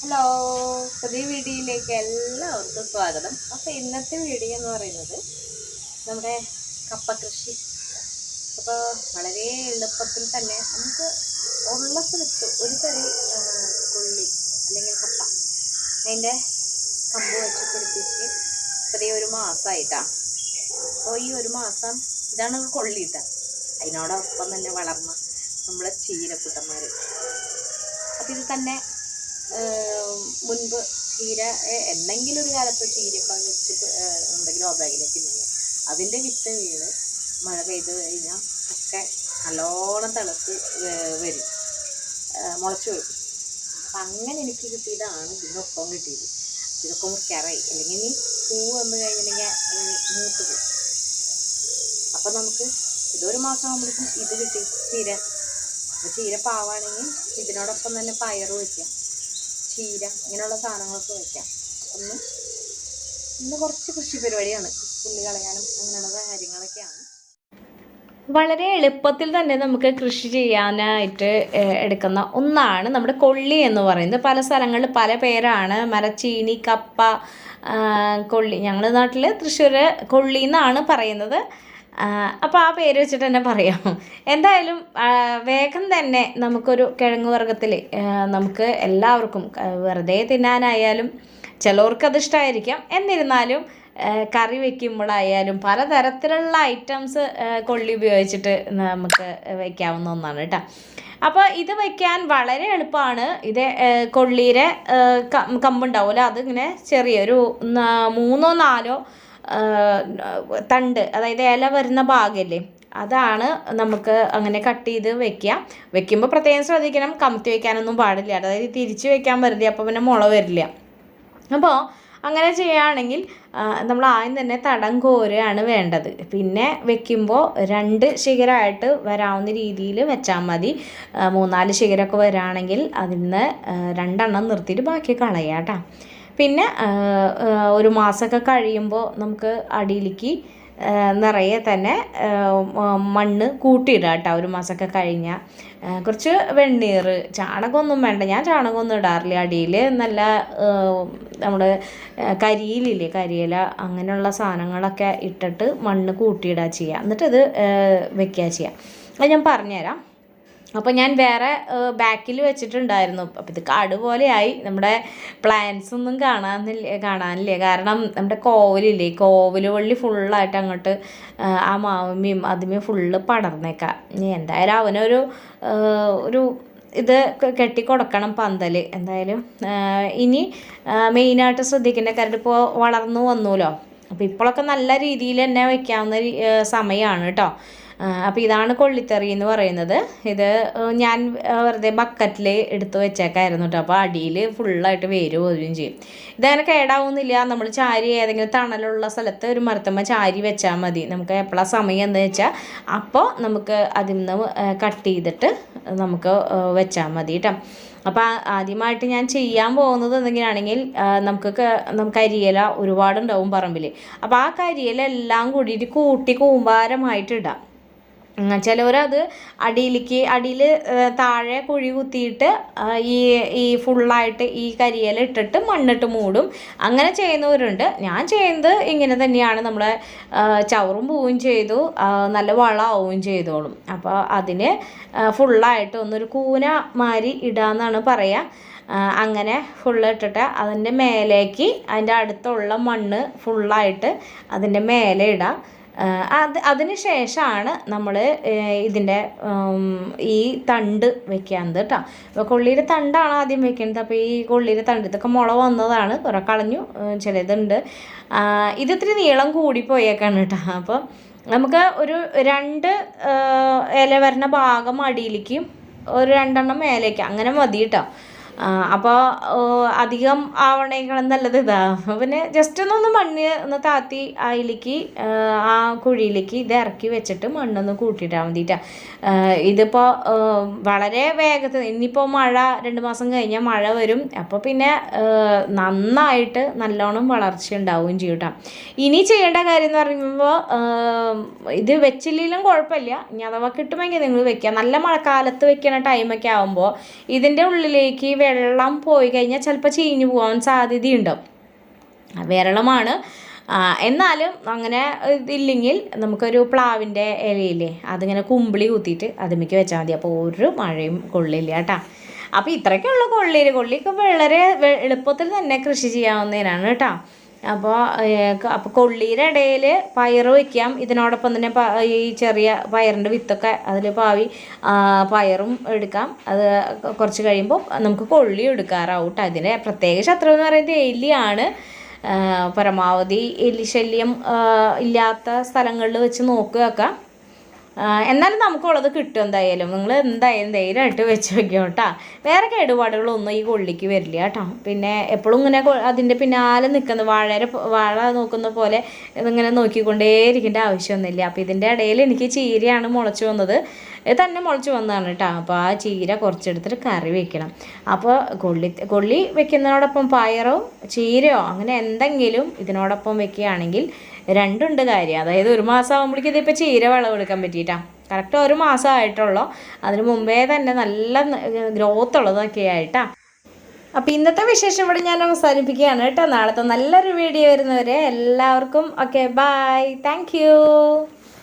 Hello. പുതിയ വീഡിയോയിലേക്ക് എല്ലാവർക്കും സ്വാഗതം. അപ്പോൾ ഇന്നത്തെ വീഡിയോ എന്ന് പറയുന്നത് നമ്മുടെ കപ്പ കൃഷി. അപ്പോൾ വളരെ എളുപ്പത്തിൽ തന്നെ നമുക്ക് ഉള്ള സ്ഥലത്ത് ഒരു തരി കൊള്ളി അല്ലെങ്കിൽ കപ്പ അതിന്റെ കമ്പ് വെച്ച് പിടിപ്പിച്ച് ഇത്രയും ഒരു മാസമായിട്ടാണ് അപ്പോൾ ഈ ഒരു മാസം ഇതാണ് കൊള്ളിയിട്ട അതിനോടൊപ്പം തന്നെ വളർന്ന നമ്മളെ ചീരക്കുട്ടന്മാർ അപ്പം ഇത് തന്നെ മുൻപ് ചീര എന്തെങ്കിലും ഒരു കാലത്ത് ചീരപ്പം വെച്ച് എന്തെങ്കിലും ഗ്രോ ബാഗിലേക്ക് അതിന്റെ വിത്ത് വീണ് മഴ പെയ്ത് കഴിഞ്ഞാൽ ഒക്കെ നല്ലോണം തിളച്ച് വരും. മുളച്ച് വരും. അപ്പം അങ്ങനെ എനിക്ക് കിട്ടിയതാണ് ഇതിനൊപ്പം കിട്ടിയത്. ഇതൊക്കെ മുറിക്കാറായി അല്ലെങ്കിൽ ഇനി പൂ വന്നു കഴിഞ്ഞിട്ടുണ്ടെങ്കിൽ മൂത്ത് പോകും അപ്പം നമുക്ക് ഇതൊരു മാസം ആകുമ്പോഴേക്കും ഇത് കിട്ടി. ചീര ചീര പാവാണെങ്കിൽ ഇതിനോടൊപ്പം തന്നെ പയർ വയ്ക്കാം ചീര ഇങ്ങനെയുള്ള സാധനങ്ങളൊക്കെ വയ്ക്കാം ഒന്ന് ഇന്ന് കുറച്ച് കൃഷി പരിപാടിയാണ്. പുല്ല് കളയാനും അങ്ങനെയുള്ള കാര്യങ്ങളൊക്കെയാണ്. വളരെ എളുപ്പത്തിൽ തന്നെ നമുക്ക് കൃഷി ചെയ്യാനായിട്ട് എടുക്കുന്ന ഒന്നാണ് നമ്മുടെ കൊള്ളി എന്ന് പറയുന്നത്. പല സ്ഥലങ്ങളിൽ പല പേരാണ്. മരച്ചീനി കപ്പ കൊള്ളി. ഞങ്ങളുടെ നാട്ടിൽ തൃശ്ശൂർ കൊള്ളി എന്നാണ് പറയുന്നത്. അപ്പോൾ ആ പേര് വെച്ചിട്ട് തന്നെ പറയാം. എന്തായാലും വേഗം തന്നെ നമുക്കൊരു കിഴങ്ങ് വർഗത്തിൽ നമുക്ക് എല്ലാവർക്കും വെറുതെ തിന്നാനായാലും ചിലവർക്ക് ഇഷ്ടമായിരിക്കാം എന്നിരുന്നാലും കറി വെക്കുമ്പോഴായാലും പലതരത്തിലുള്ള ഐറ്റംസ് കൊള്ളി ഉപയോഗിച്ചിട്ട് നമുക്ക് വെക്കാവുന്ന ഒന്നാണ് കേട്ടോ. അപ്പോൾ ഇത് വെക്കാൻ വളരെ എളുപ്പമാണ്. ഇത് കൊള്ളിയിലെ കമ്പുണ്ടാവില്ല അതിങ്ങനെ ചെറിയൊരു മൂന്നോ നാലോ തണ്ട് അതായത് ഇല വരുന്ന ഭാഗമല്ലേ അതാണ് നമുക്ക് അങ്ങനെ കട്ട് ചെയ്ത് വെക്കുക. വെക്കുമ്പോൾ പ്രത്യേകം ശ്രദ്ധിക്കണം കമത്തി വെക്കാനൊന്നും പാടില്ല. അതായത് തിരിച്ച് വെക്കാൻ വരില്ല അപ്പോൾ പിന്നെ മുള വരില്ല. അപ്പോൾ അങ്ങനെ ചെയ്യുകയാണെങ്കിൽ നമ്മൾ ആദ്യം തന്നെ തടം കോരുകയാണ് വേണ്ടത്. പിന്നെ വെക്കുമ്പോൾ രണ്ട് ശിഖരമായിട്ട് വരാവുന്ന രീതിയിൽ വെച്ചാൽ മതി. മൂന്നാൽ ശിഖരമൊക്കെ വരാണെങ്കിൽ അതിൽ നിന്ന് രണ്ടെണ്ണം നിർത്തിയിട്ട് ബാക്കി കളയാം കേട്ടോ. പിന്നെ ഒരു മാസമൊക്കെ കഴിയുമ്പോൾ നമുക്ക് അടിയിലേക്ക് നിറയെ തന്നെ മണ്ണ് കൂട്ടിയിടുക കേട്ടോ ഒരു മാസമൊക്കെ കഴിഞ്ഞാൽ. കുറച്ച് വെണ്ണീർ ചാണകമൊന്നും വേണ്ട. ഞാൻ ചാണകമൊന്നും ഇടാറില്ല അടിയിൽ. നല്ല നമ്മുടെ കരിയിലില്ലേ കരിയില അങ്ങനെയുള്ള സാധനങ്ങളൊക്കെ ഇട്ടിട്ട് മണ്ണ് കൂട്ടിയിടുക ചെയ്യുക. എന്നിട്ടത് വെക്കുക ചെയ്യുക. അത് ഞാൻ പറഞ്ഞുതരാം. അപ്പോൾ ഞാൻ വേറെ ബാക്കിൽ വെച്ചിട്ടുണ്ടായിരുന്നു. അപ്പോൾ ഇത് കാട് പോലെയായി. നമ്മുടെ പ്ലാന്റ്സ് ഒന്നും കാണാനില്ല കാണാനില്ല. കാരണം നമ്മുടെ കോവിലില്ലേ കോവൽ വള്ളി ഫുള്ളായിട്ട് അങ്ങോട്ട് ആ, മാവുമ്പിയും അതുമേ ഫുള്ള് പടർന്നേക്കാം. ഇനി എന്തായാലും അവനൊരു ഒരു ഇത് കെട്ടി കൊടുക്കണം പന്തൽ എന്തായാലും ഇനി മെയിനായിട്ട് ശ്രദ്ധിക്കേണ്ട കാര്യം ഇപ്പോൾ വളർന്നു വന്നുല്ലോ അപ്പോൾ ഇപ്പോഴൊക്കെ നല്ല രീതിയിൽ തന്നെ വയ്ക്കാവുന്ന സമയമാണ് കേട്ടോ അപ്പോൾ ഇതാണ് കൊള്ളിത്തെറി എന്ന് പറയുന്നത്. ഇത് ഞാൻ വെറുതെ ബക്കറ്റിൽ എടുത്ത് വെച്ചേക്കായിരുന്നു കേട്ടോ അപ്പോൾ അടിയിൽ ഫുള്ളായിട്ട് വേര് പോവുകയും ചെയ്യും. ഇതങ്ങനെ കേടാവുന്നില്ല. നമ്മൾ ചാരി ഏതെങ്കിലും തണലുള്ള സ്ഥലത്ത് ഒരു മരത്തമ്മ ചാരി വെച്ചാൽ മതി. നമുക്ക് എപ്പോഴാണ് സമയം എന്ന് വെച്ചാൽ അപ്പോൾ നമുക്ക് അതിൽ നിന്ന് കട്ട് ചെയ്തിട്ട് നമുക്ക് വെച്ചാൽ മതി കേട്ടോ അപ്പോൾ ആദ്യമായിട്ട് ഞാൻ ചെയ്യാൻ പോകുന്നത് എന്തെങ്കിലാണെങ്കിൽ നമുക്ക് നമുക്ക് കരിയില ഒരുപാടുണ്ടാവും പറമ്പിൽ അപ്പോൾ ആ കരിയില എല്ലാം കൂടിയിട്ട് കൂട്ടി കൂമ്പാരമായിട്ട് ഇടാം. ചിലവരത് അടിയിലേക്ക് അടിയിൽ താഴെ കുഴി കുത്തിയിട്ട് ഈ ഈ ഫുള്ളായിട്ട് ഈ കരിയില ഇട്ടിട്ട് മണ്ണിട്ട് മൂടും. അങ്ങനെ ചെയ്യുന്നവരുണ്ട്. ഞാൻ ചെയ്യുന്നത് ഇങ്ങനെ തന്നെയാണ്. നമ്മൾ ചവറും പൂവും ചെയ്തു നല്ല വളമാവുകയും ചെയ്തോളും. അപ്പോൾ അതിന് ഫുള്ളായിട്ട് ഒന്നൊരു കൂന മാരി ഇടാന്നാണ് പറയുക അങ്ങനെ ഫുള്ള് ഇട്ടിട്ട് അതിന്റെ മേലേക്ക് അതിന്റെ അടുത്തുള്ള മണ്ണ് ഫുള്ളായിട്ട് അതിന്റെ മേലെ ഇടാം. അത് അതിന് ശേഷമാണ് നമ്മൾ ഇതിന്റെ ഈ തണ്ട് വെക്കാന്ത് കേട്ടോ അപ്പോൾ കൊള്ളിയുടെ തണ്ടാണ് ആദ്യം വെക്കേണ്ടത് അപ്പോൾ ഈ കൊള്ളിയുടെ തണ്ട് ഇതൊക്കെ മുള വന്നതാണ്. കുറേ കളഞ്ഞു ചിലതുണ്ട്. ഇതിത്തിരി നീളം കൂടിപ്പോയേക്കാണ് കേട്ടോ അപ്പോൾ നമുക്ക് ഒരു രണ്ട് ഇല വരുന്ന ഭാഗം അടിയിലേക്ക് ഒരു രണ്ടെണ്ണം മേലേക്ക് അങ്ങനെ മതി കേട്ടോ അപ്പോൾ അധികം ആവണേക്കാളും നല്ലത് ഇതാ. പിന്നെ ജസ്റ്റ് ഒന്നൊന്ന് മണ്ണ് ഒന്ന് താത്തി അതിലേക്ക് ആ കുഴിയിലേക്ക് ഇത് ഇറക്കി വെച്ചിട്ട് മണ്ണൊന്ന് കൂട്ടിയിട്ടാൽ മതിട്ടാ. ഇതിപ്പോൾ വളരെ വേഗത്തിൽ ഇനിയിപ്പോൾ മഴ രണ്ട് മാസം കഴിഞ്ഞാൽ മഴ വരും. അപ്പോൾ പിന്നെ നന്നായിട്ട് നല്ലോണം വളർച്ച ഉണ്ടാവുകയും ചെയ്യും കേട്ടോ ഇനി ചെയ്യേണ്ട കാര്യം എന്ന് പറയുമ്പോൾ ഇത് വെച്ചില്ലെങ്കിലും കുഴപ്പമില്ല. ഇനി അഥവാ കിട്ടുമെങ്കിൽ നിങ്ങൾ വെക്കുക. നല്ല മഴക്കാലത്ത് വെക്കണ ടൈമൊക്കെ ആകുമ്പോൾ ഇതിന്റെ ഉള്ളിലേക്ക് വെള്ളം പോയി കഴിഞ്ഞാൽ ചിലപ്പോൾ ചീഞ്ഞു പോകാൻ സാധ്യതയുണ്ട്. വിരളമാണ് എന്നാലും അങ്ങനെ ഇതില്ലെങ്കിൽ നമുക്കൊരു പ്ലാവിന്റെ ഇലയില്ലേ അതിങ്ങനെ കുമ്പിളി കുത്തിയിട്ട് അതിമിക്ക് വെച്ചാൽ മതി. അപ്പോൾ ഒരു മഴയും കൊള്ളില്ല കേട്ടോ. അപ്പോൾ ഇത്രയൊക്കെയുള്ള കൊള്ളിയിൽ കൊള്ളിയൊക്കെ വളരെ എളുപ്പത്തിൽ തന്നെ കൃഷി ചെയ്യാവുന്നതിനാണ് കേട്ടോ. അപ്പോൾ അപ്പോൾ കൊള്ളിയുടെ ഇടയിൽ പയർ വയ്ക്കാം ഇതിനോടൊപ്പം തന്നെ ഈ ചെറിയ പയറിന്റെ വിത്തൊക്കെ അതിൽ പാവി പയറും എടുക്കാം. അത് കുറച്ച് കഴിയുമ്പോൾ നമുക്ക് കൊള്ളി എടുക്കാറാവും കേട്ടോ അതിന്റെ പ്രത്യേക ശത്രു എന്ന് പറയുന്നത് എലിയാണ്. പരമാവധി എലിശല്യം ശല്യം ഇല്ലാത്ത സ്ഥലങ്ങളിൽ വെച്ച് നോക്കുകയൊക്കെ. എന്നാലും നമുക്കുള്ളത് കിട്ടും എന്തായാലും. നിങ്ങൾ എന്തായാലും ധൈര്യമായിട്ട് വെച്ച് വയ്ക്കും കേട്ടോ വേറെ കേടുപാടുകളൊന്നും ഈ കൊള്ളിക്ക് വരില്ല കേട്ടോ പിന്നെ എപ്പോഴും ഇങ്ങനെ അതിന്റെ പിന്നാലെ നിൽക്കുന്ന വാഴ വാഴ നോക്കുന്ന പോലെ ഇതിങ്ങനെ നോക്കിക്കൊണ്ടേയിരിക്കേണ്ട ആവശ്യമൊന്നുമില്ല. അപ്പോൾ ഇതിന്റെ ഇടയിൽ എനിക്ക് ചീരയാണ് മുളച്ച് വന്നത്. തന്നെ മുളച്ച് വന്നതാണ് കേട്ടോ അപ്പോൾ ആ ചീര കുറച്ചെടുത്തിട്ട് കറി വെക്കണം. അപ്പോൾ കൊള്ളി കൊള്ളി വെക്കുന്നതിനോടൊപ്പം പയറോ ചീരയോ അങ്ങനെ എന്തെങ്കിലും ഇതിനോടൊപ്പം വെക്കുകയാണെങ്കിൽ രണ്ടുണ്ട് കാര്യം. അതായത് ഒരു മാസം ആകുമ്പോഴേക്കും ഇതിപ്പോൾ ചീര വിളവെടുക്കാൻ പറ്റിയിട്ടാ. കറക്റ്റ് ഒരു മാസം ആയിട്ടുള്ളൂ. അതിന് മുമ്പേ തന്നെ നല്ല ഗ്രോത്ത് ഉള്ളതൊക്കെ ആയിട്ടാ. അപ്പോൾ ഇന്നത്തെ വിശേഷം ഇവിടെ ഞാൻ അവസാനിപ്പിക്കുകയാണ് കേട്ടോ. നാളത്തെ നല്ലൊരു വീഡിയോ വരുന്നവരെ എല്ലാവർക്കും ഓക്കെ ബായ് താങ്ക്